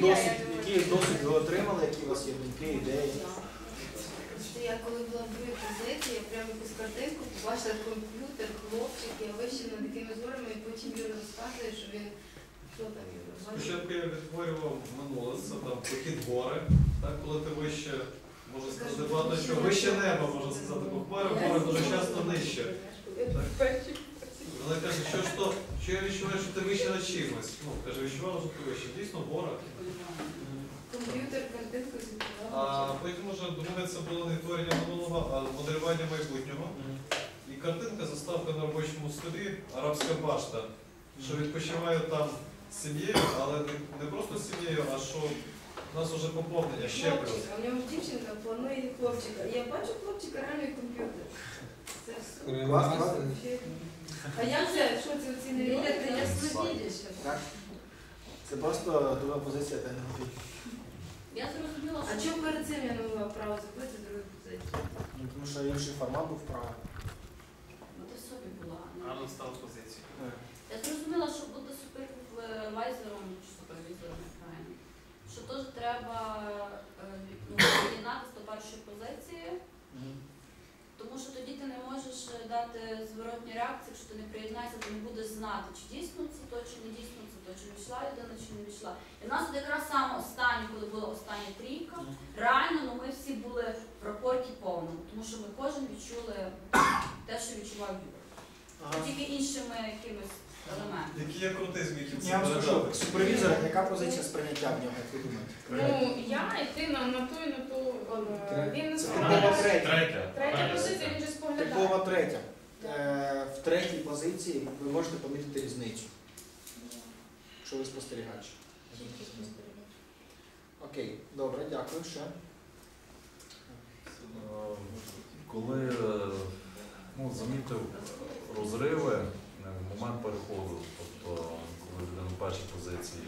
досвід, досвід ви отримали, які у вас є думки, ідеї? Я коли була в другій позиції, я прямо якусь картинку побачила комп'ютер, хлопчики, а вище над якими зорами, і потім Юра розказує, що він що там Юра? бачив? Спочатку я відтворював минуле, це там похід гори, так, коли ти вище, можна сказати, багато що вище неба, можна сказати, бо хмари гори дуже часто нижче. Так. Вона каже, що ж то, що я відчуваю, що ти вище над чимось. Ну, каже, відчувала, що ти вище. Дійсно, гора. Комп'ютер картинку. А потім уже друге це було не творення минулого, а моделювання майбутнього. І картинка, заставка на робочому столі, арабська башта, що відпочиваю там з сім'єю, але не, не просто з сім'єю, а що у нас вже поповнення, ще плюс. Хлопчик, а в нього дівчинка планує хлопчика. Я бачу хлопчика реально і комп'ютер. Це. Клас, клас. А як це? Що це оці невідати? Я слабідіше. Так? Це просто друга позиція та не. Я зрозуміла, А що чому перед цим я не могла право забити другу позицію? Ну, Тому що інший формат був правий. Ну, ти собі була. ну. Гарно став позицію. Я зрозуміла, що бути супервайзером чи супервізором правильно. Що теж треба е, ну, приєднатися до першої позиції, тому що тоді ти не можеш е, дати зворотні реакції, якщо ти не приєднаєшся, ти не будеш знати, чи дійсно це то, чи не дійсно це то, чи війшла людина, чи не війшла. І в нас от якраз саме останнє, коли була остання трійка, реально ну, ми всі були в рапорті повному, тому що ми кожен відчули те, що відчував Юра. Ага. Тільки іншими якимись елементами. Який я крутий зміг Я вам скажу, супервізор, яка позиція сприйняття в нього, як ви думаєте? Ну, я йти на, на ту і на ту. е, Він не споглядає. третя. Третя. Третя позиція, він же споглядає. Типова третя. Е, В третій позиції ви можете помітити різницю. Що ви спостерігач. Окей, добре, дякую. Ще. Е, Коли е, ну, замітив розриви е, в момент переходу, тобто коли людина в першій позиції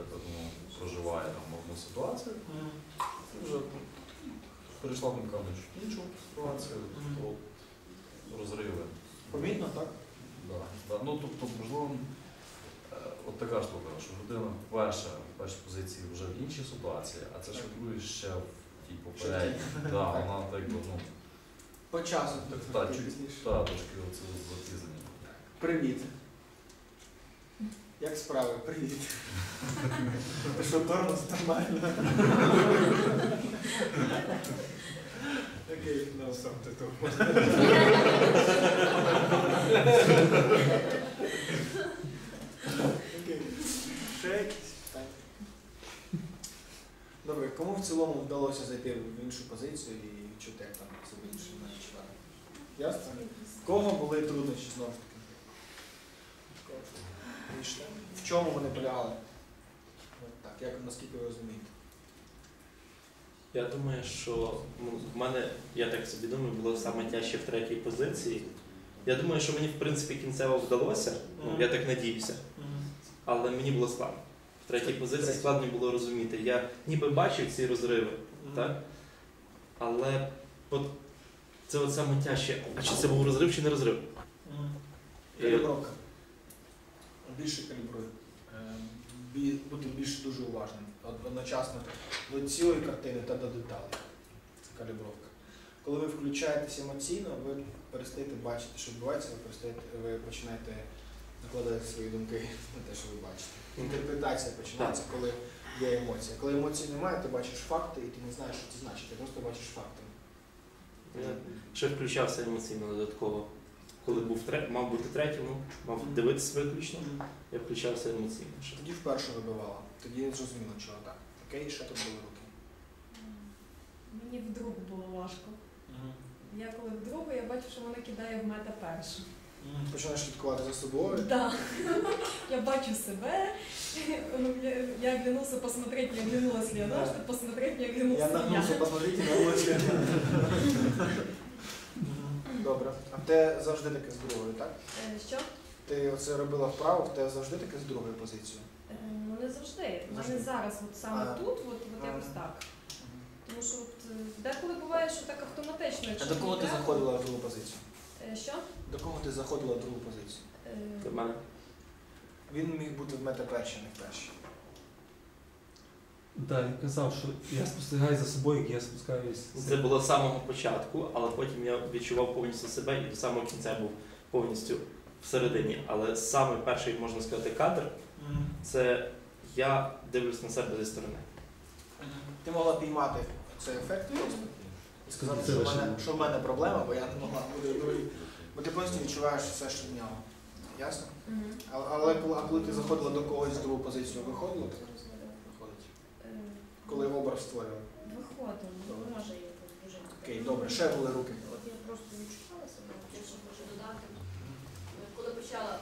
наприклад, ну, проживає там одну ситуацію, вже перейшла думка в іншу ситуацію, то от розриви. Помітно, так? Да, да. Ну, тобто, можливо, е, от така штука, що людина перша в першій позиції вже в іншій ситуації, а це шокує ще в тій попередній. Да, вона так, би, ну, По часу. Так, так, чуть- пізніше. та, трошки оце запізнення. Привіт. Як справи? Привіт. Ти що, тормоз нормально? Окей, ну сам ти тормоз. Окей. Ще якісь питання? Добре, кому в цілому вдалося зайти в іншу позицію і відчути, як там себе інше відчуває? Ясно? В кого були труднощі знову ж таки? В чому вони полягали? От так, як наскільки ви розумієте? Я думаю, що ну, в мене, я так собі думаю, було саме тяжче в третій позиції. Я думаю, що мені в принципі кінцево вдалося, ну, я так надіюся, але мені було складно. Третій позиції складно було розуміти. Я ніби бачив ці розриви, так? але от це от саме тяжче. А чи це був розрив, чи не розрив? Калібровка. Більше калібруй. Е, Бути більш дуже уважним. Одночасно до цілої картини та до деталей. Це калібровка. Коли ви включаєтесь емоційно, ви перестаєте бачити, що відбувається, ви, ви починаєте накладати свої думки на те, що ви бачите. Інтерпретація починається, коли є емоція. Коли емоцій немає, ти бачиш факти і ти не знаєш, що це значить, ти просто бачиш факти. Я ще включався емоційно додатково. Коли був тре... мав бути третім, ну, мав дивитися виключно, я включався емоційно. ще. Тоді вперше вибивала. Тоді не зрозуміло, чого так. Окей, ще тут були руки. Мені вдруг було важко. Я коли вдруге, я бачу, що вона кидає в мета першу. Починаєш слідкувати за собою. Да. Я бачу себе. Я, я оглянулся посмотреть, не оглянулась ли она, чтобы посмотреть, не оглянулся Я нагнувся, посмотрите на очі. Добре. А те завжди таке з другої, так? Е, Що? Ти оце робила вправо, в те завжди таке з другої позиції. Е, Ну не завжди. У мене зараз, от саме А. тут, от, от якось так. Тому що от, е, деколи буває, що так автоматично. А до кого ти заходила в другу позицію? Е, Що? До кого ти заходила в другу позицію? Е, До мене. Він міг бути в мете перший, не в першій. Так, він казав, що я спостерігаю за собою, як я спускаюсь. Це було з самого початку, але потім я відчував повністю себе і до самого кінця був повністю всередині. Але саме перший, можна сказати, кадр це я дивлюсь на себе зі сторони. Ти могла піймати цей ефект і сказати, що в мене, що в мене проблема, бо я не могла бути в. Бо ти повністю відчуваєш все, що в нього. Ясно? мгм. А- Але коли, а коли ти заходила до когось в другу позицію, виходила? так? Виходить. Е, Коли образ створював. Виходимо. Добре. Може є дуже. Окей, добре, ще були руки. От я просто відчувала себе. Я ще хочу додати. Коли почала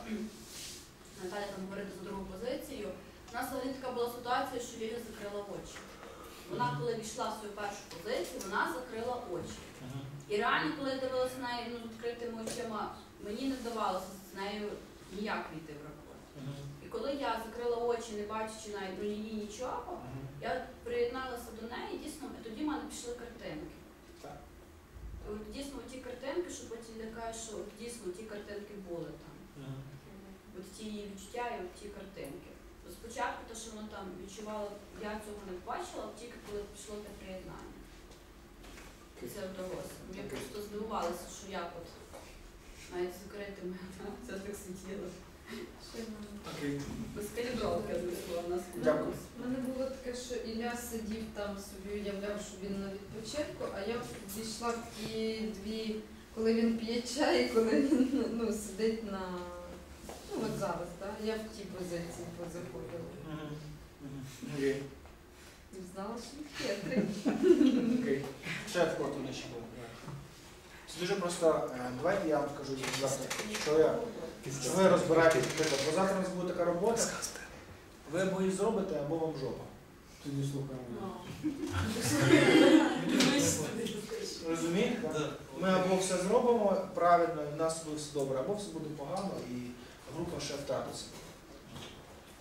Наталя там говорити за другу позицію, у нас взагалі така була ситуація, що Ліля закрила очі. Вона, коли війшла в свою першу позицію, вона закрила очі. І реально, коли я дивилася на неї ну, відкритими очима, мені не вдавалося з нею ніяк війти в рахунок. І коли я закрила очі, не бачачи навіть ну, її нічого, я приєдналася до неї, дійсно, і тоді в мене пішли картинки. От дійсно ті картинки, що потім лякає, що дійсно ті картинки були там. От ті її відчуття і от ті картинки. То спочатку те, що вона там відчувала, я цього не бачила, тільки коли пішло те приєднання. І це вдалося. Я просто здивувалася, що як от навіть з закритими це так сиділо. Без калібровки звісно, в нас. Дякую. У мене було таке, що Ілля сидів там собі, уявляв, що він на відпочинку, а я дійшла в ті дві, коли він п'є чай, коли він ну, сидить на. Ну от зараз, так? Я в тій позиції позаходила. Окей. І знала, що він хитрий. Окей. Ще в кого тут ще було. Це дуже просто. е, Давайте я вам скажу завтра, що я що ви розбираєте приклад. Бо завтра у нас буде така робота. Ви або її зробите, або вам жопа. Тоді слухаємо. Розумієте? Ми або все зробимо правильно, і в нас буде все добре, або все буде погано і група ще втратиться.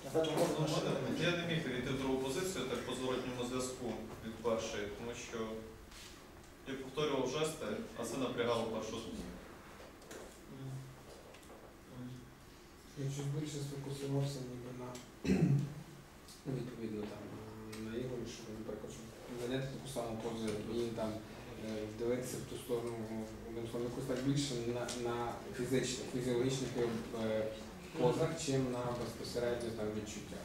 А потім можна ще мене- Я не міг перейти в другу позицію так по зворотньому зв'язку від першої, тому що я повторював жести, а це напрягало першу зміну. Я чуть більше сфокусувався ніби на ну, відповідно там на Ігорі, що, наприклад, щоб зайняти таку саму позу, і там дивитися в ту сторону, якось так більше на, на фізичних, фізіологічних е, позах, чим на безпосередньо там відчуттях.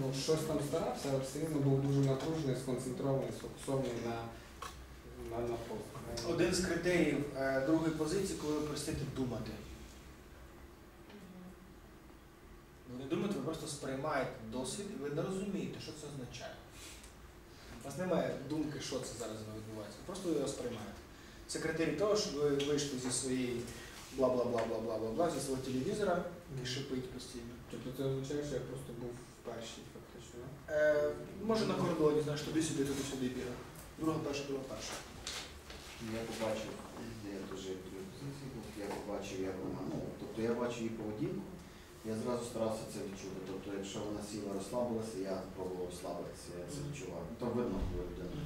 Ну, щось там старався, але все рівно був дуже напружений, сконцентрований, сфокусований на, на, на позах. Один з критеріїв е, другої позиції, коли ви перестаєте думати. Ви не думаєте, ви просто сприймаєте досвід і ви не розумієте, що це означає. У вас немає думки, що це зараз відбувається. Ви просто його сприймаєте. Це критерій того, що ви вийшли зі своєї бла-бла-бла-бла-бла-бла, зі свого телевізора, який шипить постійно. Тобто це означає, що я просто був перший фактично. да? Е, може на коридорі, знаєш, туди-сюди, туди-сюди бігав. Друга перша, друга перша. Я побачив, я в був, я побачив, як вона, ну, тобто я бачу її поведінку, я зразу старався це відчути. Тобто, якщо вона сіла, розслабилася, я пробував розслабитися, я це відчував. То видно було людину.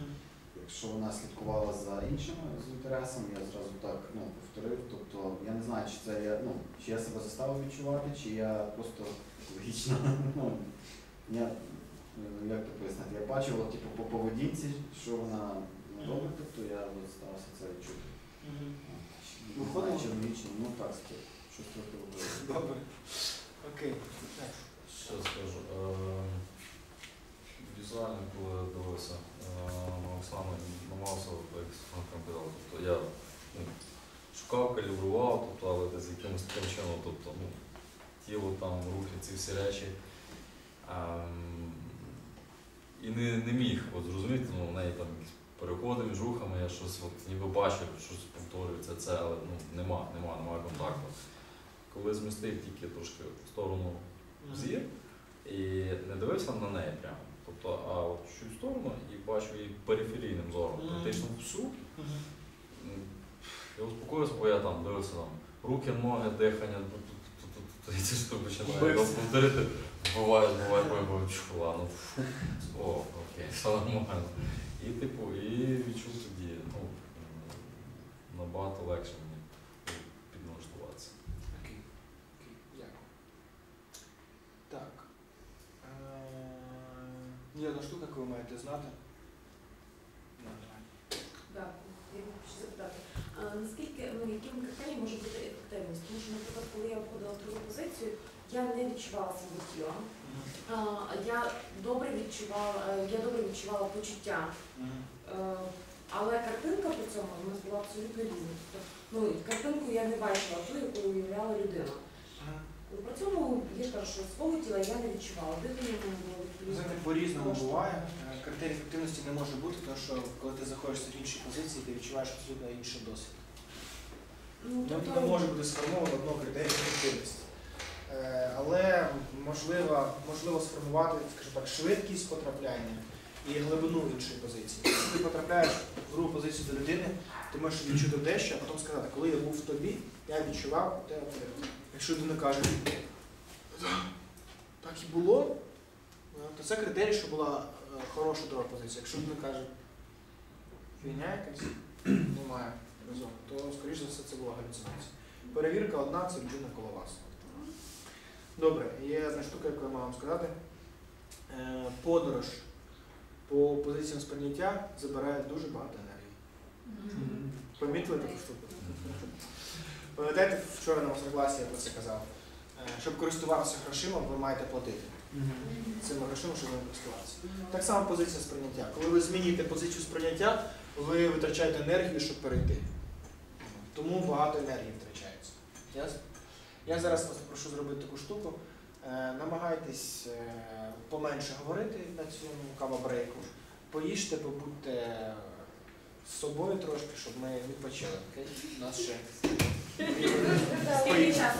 Якщо вона слідкувала за іншими з інтересами, я зразу так ну, повторив. Тобто я не знаю, чи це я, ну, чи я себе заставив відчувати, чи я просто логічно. Ну, я, е, як це пояснити, я бачив от, типу, по поведінці, що вона робить, тобто я от, старався це відчути. Виходило? Чи логічно, ну так, щось трохи робило. Добре. Окей. Що скажу? Е, Візуально, коли дивився е, на намагався, Франком тобто я ну, шукав, калібрував, тобто, але десь якимось таким чином, тобто, ну, тіло, там, рухи, ці всі речі. Ем, і не, не міг от, зрозуміти, ну, в неї там переходи між рухами, я щось от, ніби бачив, щось повторюється, це, але ну, нема, нема, немає контакту. Коли змістив тільки трошки в сторону зір і не дивився на неї прямо. Тобто, а от чуть в сторону і бачу її периферійним зором. Практично всю. Я успокоюся, бо я там дивився там руки, ноги, дихання, що Вбився. повторити, буває, буває, буває, чула, ну фу, о, окей, все нормально. І типу, і відчув тоді, ну, набагато легше мені підналаштуватися. Окей. Окей. Дякую. Так. Е, Є одна штука, яку ви маєте знати. Так, я хочу запитати, а наскільки, ну, яким критерієм може бути ефективність? Тому що, наприклад, коли я входила в другу позицію, я не відчувала себе тіла. А, я добре відчувала, е, я добре відчувала почуття. Мгм. Е, Але картинка при цьому у нас була абсолютно різна. Тобто, ну, картинку я не бачила ту, яку уявляла людина. Кажу, що свого тіла я не відчувала. Дихання мене було Знаєте, по-різному буває. Е, Критерій ефективності не може бути, тому що коли ти знаходишся в іншій позиції, ти відчуваєш абсолютно інший досвід. Ну, Не, тобто, не може бути сформовано одного критерію ефективності. Е, Але можливо, можливо сформувати, скажімо так, швидкість потрапляння і глибину іншої позиції. Якщо ти потрапляєш в другу позицію до людини, ти можеш відчути дещо, а потім сказати, коли я був в тобі, я відчував те. те». Якщо людина каже, так і було, е, то це критерій, що була е, хороша друга позиція. Якщо людина каже, фігня якась, немає резону, то, скоріш за все, це була галюцинація. Перевірка одна це людина коло вас. Добре, є одна штука, яку я маю вам сказати. Е, Подорож по позиціям сприйняття забирає дуже багато енергії. Помітили таку штуку? Пам'ятаєте, вчора на мастер-класі я про це казав. Е, Щоб користуватися грошима, ви маєте платити цими грошима, щоб ними користуватися. Так само позиція сприйняття. Коли ви змінюєте позицію сприйняття, ви витрачаєте енергію, щоб перейти. Тому багато енергії втрачається. Ясно? Я зараз вас прошу зробити таку штуку. Е, Намагайтесь е, поменше говорити на цьому кава-брейку. Поїжте, побудьте з собою трошки, щоб ми відпочили. У нас ще Скільки часу?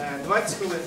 е, 20 хвилин.